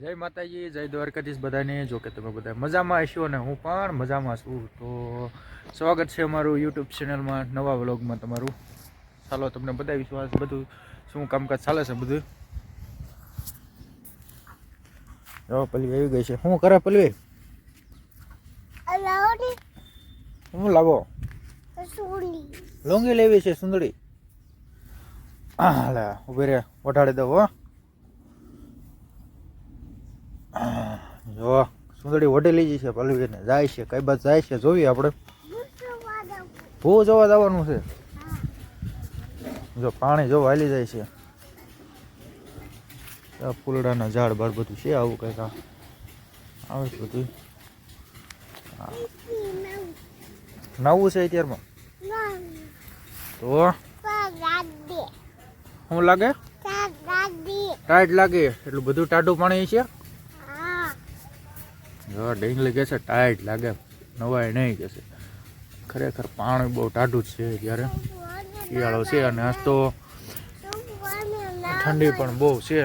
જય માતાજી જય દ્વારકાધીશ બધાને. જો કે તમે બધા મજામાં હશો અને હું પણ મજામાં છું. તો સ્વાગત છે અમારું યુટ્યુબ ચેનલમાં નવા વ્લોગમાં તમારું. ચાલો તમને બધા વિશ્વાસ બધું શું કામકાજ ચાલે છે બધું. જો પલવી આવી ગઈ છે. શું કરે પલવી શું લાવો? લોંગી લેવી છે સુંદરી હા લે ઊભી રે વઢાડી દઉં હો. જો સુંદરી ઓઢેલી છે પલવીને જાય છે કઈ બાદ જાય છે જોઈએ આપણે. ભૂ જોવા જવાનું છે. જો પાણી જોવા વાલી જાય છે. આ ફૂલડાના ઝાડ બાર બધું છે આવું કંઈક આવે છે બધું. નવું છે અત્યારમાં? તો? શું લાગે? ટાઈટ લાગે. એટલું બધું ટાઢું પાણી છે? જો કહેશે ટાઈટ લાગે. નવાય નહીં કહેશે ખરેખર પાણી બહુ ટાઢું જ છે જ્યારે શિયાળો છે અને આજ તો ઠંડી પણ બહુ છે.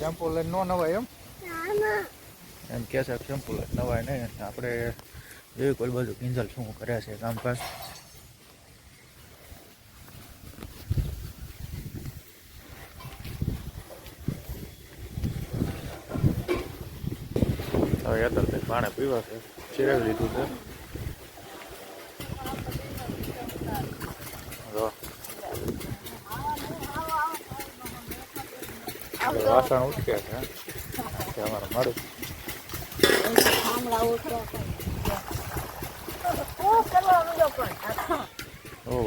શેમ્પુ લઈને ન નવાય એમ? એમ કે છે, શેમ્પુ લઈને નવાય નહીં. આપણે જોયું કોઈ બાજુ કિંજલ શું કરે છે, કામકાજ હવે યાતર કંઈક પાણી પીવા છે. ચીરાવી લીધું છે. વાસણ ઉટકે છે અમારે મળે.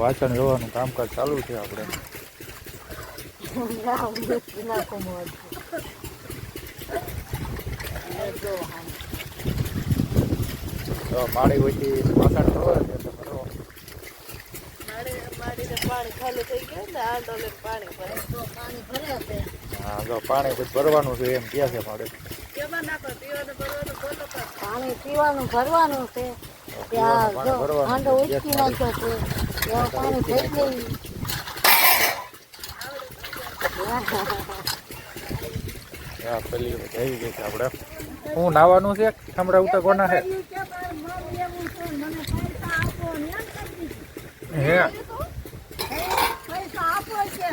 વાસણ જોવાનું કામકાજ ચાલુ છે આપણે. તો પાણી હોયથી વાસણ ધોવે છે તો કરો. હા તો પાણી પછી ભરવાનું છે એમ કહે છે મારે પાણી પીવાનું ભરવાનું છે ત્યાં હાંડો ઉચકી ત્યાં પાણી થઈ ગયું પેલી આવી ગઈ છે આપણે હું નાવાનું છે હમણાં ઉતરવાના છે હે. પૈસા છે.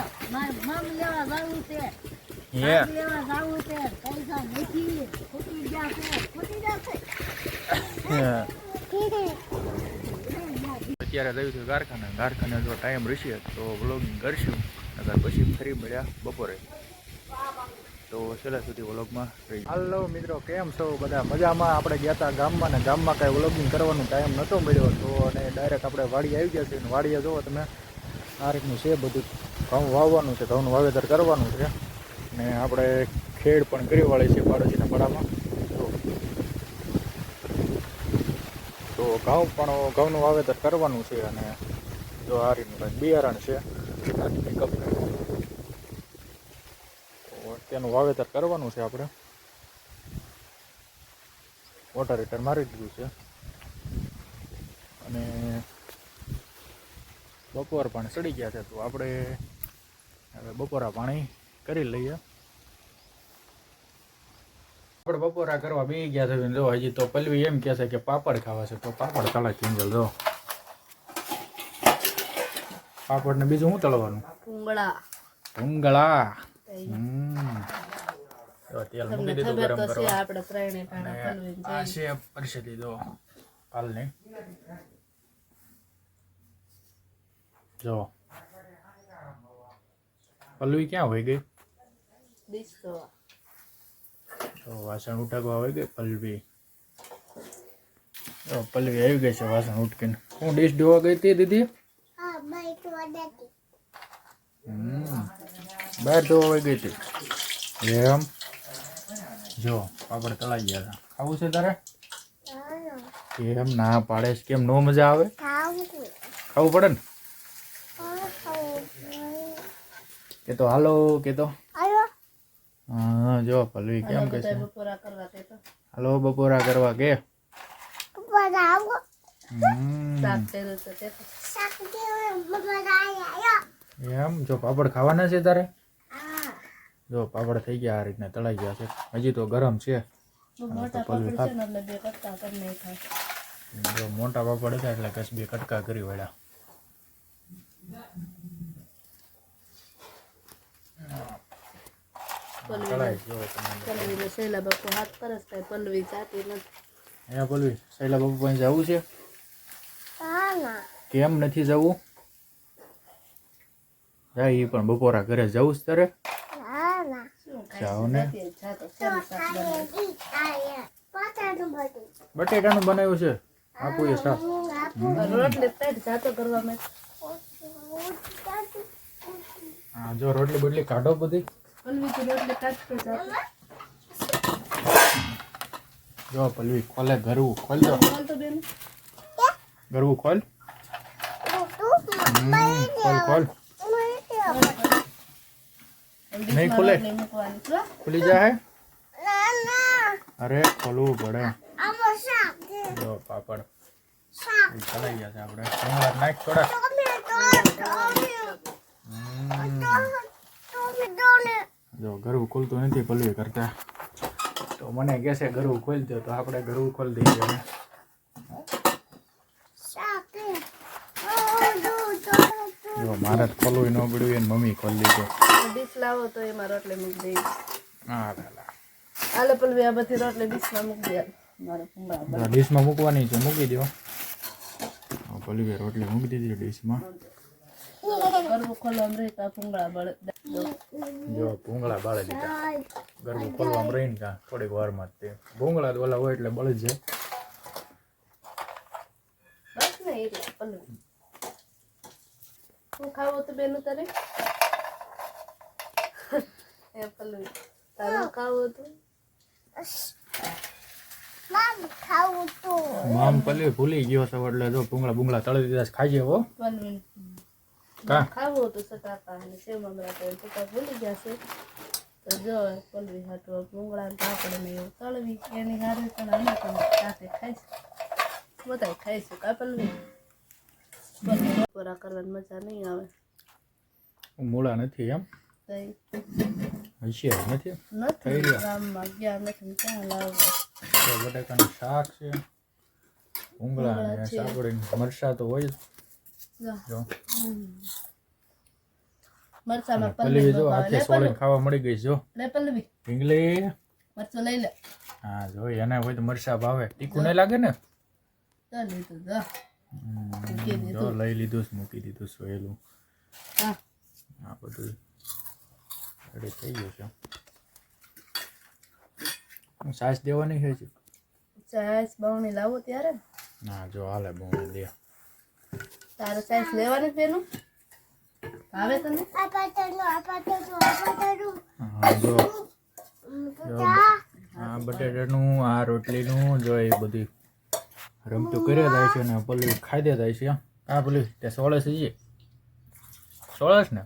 અત્યારે જયું છું કારખાને. કારખાને જો ટાઈમ રહેશે તો વ્લોગિંગ કરશું. નગર પછી ફરી મળ્યા બપોરે. તો છેલ્લા સુધી વ્લોગમાં રહી હાલો મિત્રો, કેમ છો? બધા મજામાં? આપણે ગયા હતા ગામમાં ને ગામમાં કાંઈ વ્લોગિંગ કરવાનો ટાઈમ નહોતો મળ્યો તો અને ડાયરેક્ટ આપણે વાડી આવી ગયા છે અને વાડીએ જુઓ તમે આ રીતનું છે બધું. ઘઉં વાવવાનું છે, ઘઉંનું વાવેતર કરવાનું છે ને આપણે ખેડ પણ કરી વાળી છે પાડોશીના પડામાં તો ઘઉં પણ ઘઉંનું વાવેતર કરવાનું છે અને જો આ રીતનું બિયારણ છે તો તેનું વાવેતર કરવાનું છે આપણે. વોટર હીટર મારી દીધું છે. અને બપોર પણ ચડી ગયા છે તો આપણે હવે બપોરા પાણી કરી લઈએ. આપણે બપોરા કરવા બે ગયા છે જો હજી તો પલવી એમ કહે છે કે પાપડ ખાવા છે તો પાપડ તળા કિંજલ જો પાપડ ને બીજું શું તળવાનું? ભૂંગળા. ભૂંગળા. હમ. તેલ મૂકી દીધું ગરમ કરવા. આપણે ત્રણે અને આ છે પરિસ્થિતિ જો હાલની જો. પલવી ક્યાં હોય ગઈ? તો વાસણ ઉટકવા હોય ગઈ પલવી જો પલવી આવી ગઈ છે વાસણ ઉટકીને હું ડીશ ધોવા ગઈ હતી દીદી? હમ. બહાર ધોવા વહી ગઈ હતી. એમ? જો પાપડ તળાઈ ગયા હતા. ખાવું છે તારે? એમ ના પાડે છે. કેમ નો મજા આવે? ખાવું પડે ને? કે તો હાલો કે તો હા જો પલવી કેમ કે છે? હાલો બપોરા કરવા કે. એમ? જો પાપડ ખાવાના છે તારે? જો પાપડ થઈ ગયા આ રીતના તળાઈ ગયા છે. હજી તો ગરમ છે. જો મોટા પાપડ હતા એટલે કશ બે કટકા કરી વળ્યા. શૈલા બાપુ હાથ પર થાય પલ્લવી જાતી નથી. અહીંયા શૈલા બાપુ પાસે જવું છે? હા કેમ નથી જવું? જાય એ પણ બપોરા ઘરે જવું જ તારે? જાઓ ને. બટેટાનું બનાવ્યું છે. આપું એ શાક. હા જો રોટલી બોટલી કાઢો બધી. જો પલવી ખોલે ગરવું ખોલ બેન. ગરવું ખોલ. ખોલ ખોલ. નહીં ખુલે? રોટલી મૂકવાની છો ખુલી જાય અરે ખોલવું પડે જો પાપડ એ ચલાઈ ગયા છે આપણે ભૂંગળા નાખ થોડા જો ગરવું ખોલતું નથી પલવી કરતા તો મને કહે છે ગરવું ખોલી દો તો આપણે ગરવું ખોલી દઈએ હવે જો મારે જ ખોલવું ન પડ્યું એને મમ્મી ખોલી દીધો ડીશ લાવો તો એમાં રોટલી મૂકી દઈએ. હા હાલે પલ્લવી આ બધી રોટલી ડીશમાં મૂકી દે. મારે ડીશમાં મૂકવાની છે મૂકી દો પલવી રોટલી મૂકી દીધી ડીશમાં કરવું ખોલવામાં રહી કા આ ભૂંગળા બળે જો ભૂંગળા બાળે દીધા. ગરબું ખોલવામાં રહીને ત્યાં થોડીક વારમાં તે. ભૂંગળા તો ઓલા હોય એટલે બળી જાય. બસ ને એ રીતે પલ્લવી શું ખાવું તો બેનું તારે? એ પલ્લવી તારું ખાવું હતું? મામ પલવી ભૂલી ગયો છો એટલે જો ભૂંગળા ભૂંગળા તળી દીધા છે ખાઈએ હો કા? ખાવું હતું સટાકા અને સેવ મમરા તો તો ભૂલી ગયા છે. તો જો પલ્લવી હાટો ભૂંગળા પાપડ ને એવું તળવી એની હારે પણ અમે પણ સાથે ખાઈશું બધા ખાઈશું કા પલવી બપોરા કરવાની મજા નહીં આવે. મૂળા નથી એમ. હોશિયાર નથી થઈ ગયા. બટાકાનું શાક છે ઉંગળા અને છે. સાકડી તો હોય જ. જો. મરચામાં પલ્લવી જો ખાવા મળી ગઈ જો. લે પલ્લવી. ઢીંગલી મરચું લઈ લે. હા જો એને હોય તો મરસા ભાવે. તીખું નહીં લાગે ને? જો. લઈ લીધું મૂકી દીધું સોયેલું હા. આ બધું રેડી થઈ ગયું છે. હું સાસ દેવાની છે? સાસ બહુની લાવો ત્યારે. ના જો હાલે બહુની દે. તારે સાસ લેવાની પેલું? આવે તને? હા જો. જો આ બટેટાનું આ રોટલીનું જો એ બધી રમતું કર્યા થાય છે અને પલ્લી ખાઈ દે જાય છે આ પલ્લી તે સોળસ છે સોળસ ને?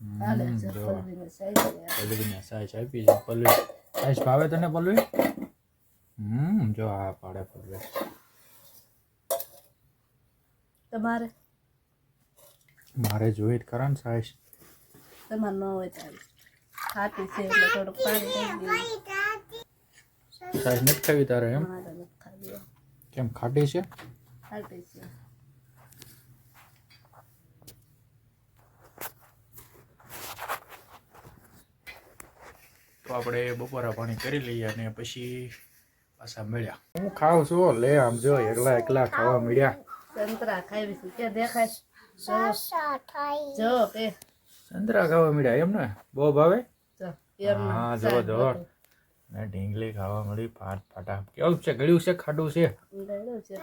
પલ્લવીને સાઈઝ લે પલ્લવીને સાઈઝ આપી છે. પલ્લવી સાઈઝ ભાવે તને પલ્લવી? હમ જો આ પાડે પલ્લવી. તમારે? મારે જોઈ જ ખરા ને સાઈઝ તમારે ન હોય તારે ખાટી છે એટલે થોડુંક પાણી સાઈઝ નથી ખાવી તારે એમ? કેમ ખાટી છે? ખાટી છે. આપણે બપોરા પાણી કરી લઈએ અને પછી પાછા મળ્યા. હું ખાવ છું લે આમ જો એકલા એકલા ખાવા મળ્યા. સંતરા ખાવી છે. કે દેખાય? જો કે સંતરા ખાવા મળ્યા એમ ને બહુ ભાવે? હા જો જો. ને ઢીંગલી ખાવા મળી ફાટ ફાટા કેવું છે? ગળ્યું છે ખાડું છે? ગળ્યું છે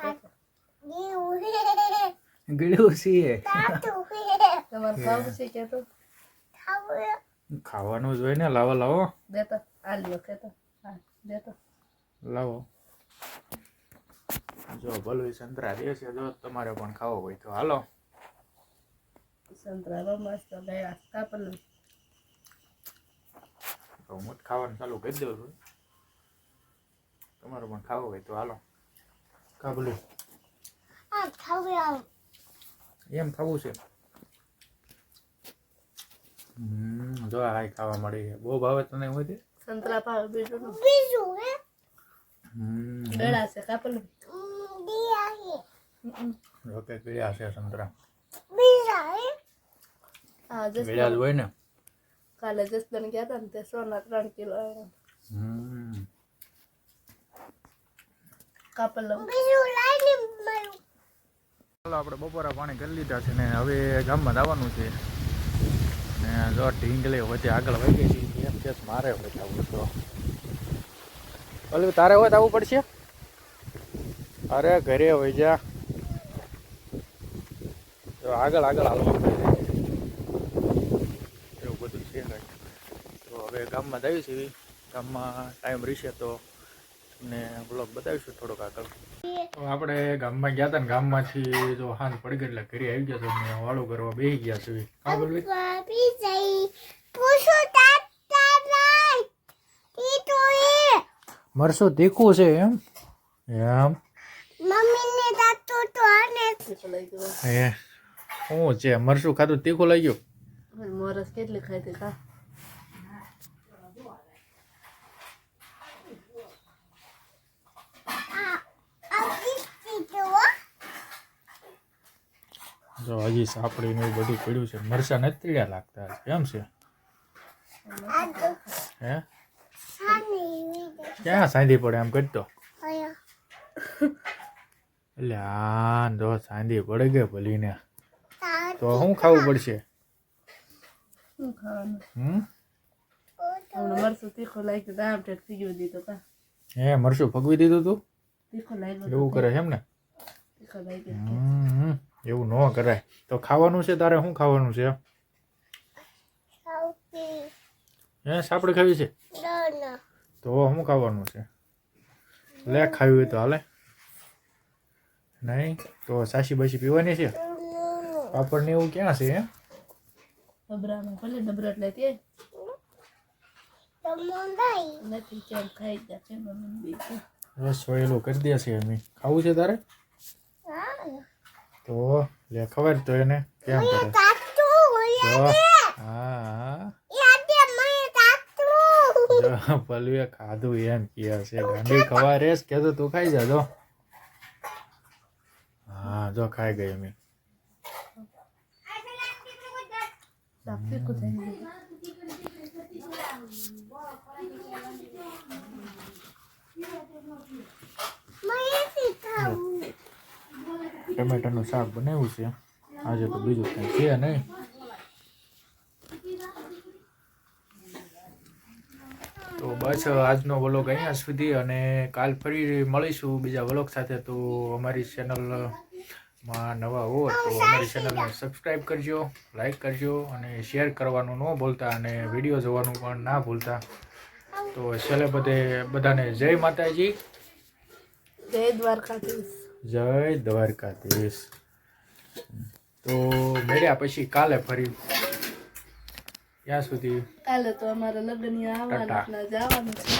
ગળ્યું છે. તમારે ખાવું છે કે તો? ખાવાનું જોઈએ ને લાવો લાવો. દેતો આ લ્યો કે તો હા દેતો. લાવો. જો ભલું સંતરા દે છે જો તમારે પણ ખાવો હોય તો. હાલો. સંતરા મસ્ત ગયા કાપલું તો હું ખાવાનું ચાલુ કરી દઉં છું. તમારે પણ ખાવો હોય તો હાલો. કાબલું એમ ખાવું છે. હમ, જો આ ખાવા મળી છે. બહુ ભાવે તને હોય છે સંતરા ભાવે બીજું નું બીજું હે? હમ. ગળા છે કાપલ દિયા હે. ઓકે ગળ્યા છે સંતરા. બીજા હે? આ જસ જ હોય ને? કાલે જસદન ગયા હતા ને તે સોના ત્રણ કિલો હમ. કાપલ બીજું લાઈને મારું. ચાલો આપણે બપોરા પાણી કરી લીધા છે ને હવે ગામમાં જવાનું છે. ને જો ઢીંગલી વચ્ચે આગળ વહી ગઈ છે એમ કે મારે હોય જવું તો ઓલું તારે હોય આવવું પડશે? અરે, ઘરે હોય જા. જો આગળ આગળ હાલવા એવું બધું છે તો હવે ગામમાં જ આવી છે ગામમાં ટાઈમ રહેશે તો તમને બ્લોગ બતાવીશું થોડોક આગળ. આપણે ગામમાં ગયા હતા ને ગામમાંથી જો હાથ પડી ગઈ એટલે ઘરે આવી ગયા તો વાળું કરવા બેસી ગયા છે. કા બોલવી મરસું તીખું છે એમ? એમ. મમ્મીને દાતો તો આને હે. શું છે? મરસું ખાધું? તીખું લઈ ગયું મોરસ કેટલી ખાઈ હતી કા આ કિસ્તી તો જો હજી સાપડી ને એવું બધું પડ્યું છે. મરસા નથી ત્રીડા લાગતા કેમ છે? હે? ક્યાં સાંધી પડે એમ કરતો એટલે આ જો સાંધી પડે કે ભલીને. ને તો શું ખાવું પડશે? શું ખાવાનું? તીખું લાગ્યું દીધું કા? હે મરસું ફગવી દીધું તું? તીખું લાગ્યું એવું કરે છે એમ ને? તીખું લાગ્યું એવું ન કરાય. તો ખાવાનું છે તારે? શું ખાવાનું છે? હે સાપડી ખાવી છે? તો શું ખાવાનું છે? લે ખાવી હોય તો હાલે. નહીં તો સાસી બાસી પીવાની છે? પાપડ ને એવું ક્યાં છે એમ ડબરામાં ભલે ડબરા એટલે તે. નથી કેમ ખાઈ ગયા છે મમ્મી રસ સોયેલું કરી દે છે અમે. ખાવું છે તારે? હા. તો લે ખબર તો એને. કેમ કરે? જો. હા. જો પલવે ખાધું એમ કહે છે. ગાંડી ખવા રેસ કે તો તું ખાઈ જા જો. હા જો ખાઈ ગઈ અમે શાક તીખું થઈ ગયું મને શીખાવું ટમેટાનું શાક બનાવ્યું છે. આજે તો બીજું કંઈ છે નહીં. તો બસ આજનો વ્લોગ અહીંયા સુધી અને કાલ ફરી મળીશું બીજા વ્લોગ સાથે. તો અમારી ચેનલમાં નવા હો તો અમારી ચેનલને સબસ્ક્રાઈબ કરજો લાઈક કરજો અને શેર કરવાનું ન ભૂલતા અને વીડિયો જોવાનું પણ ના ભૂલતા. તો છેલ્લે બધે બધાને જય માતાજી. જય દ્વારકાધીશ. જય દ્વારકાધીશ. તો મળ્યા પછી કાલે ફરી. ત્યાં સુધી કાલે તો અમારે લગ્ન આવવાના જવાનું છે.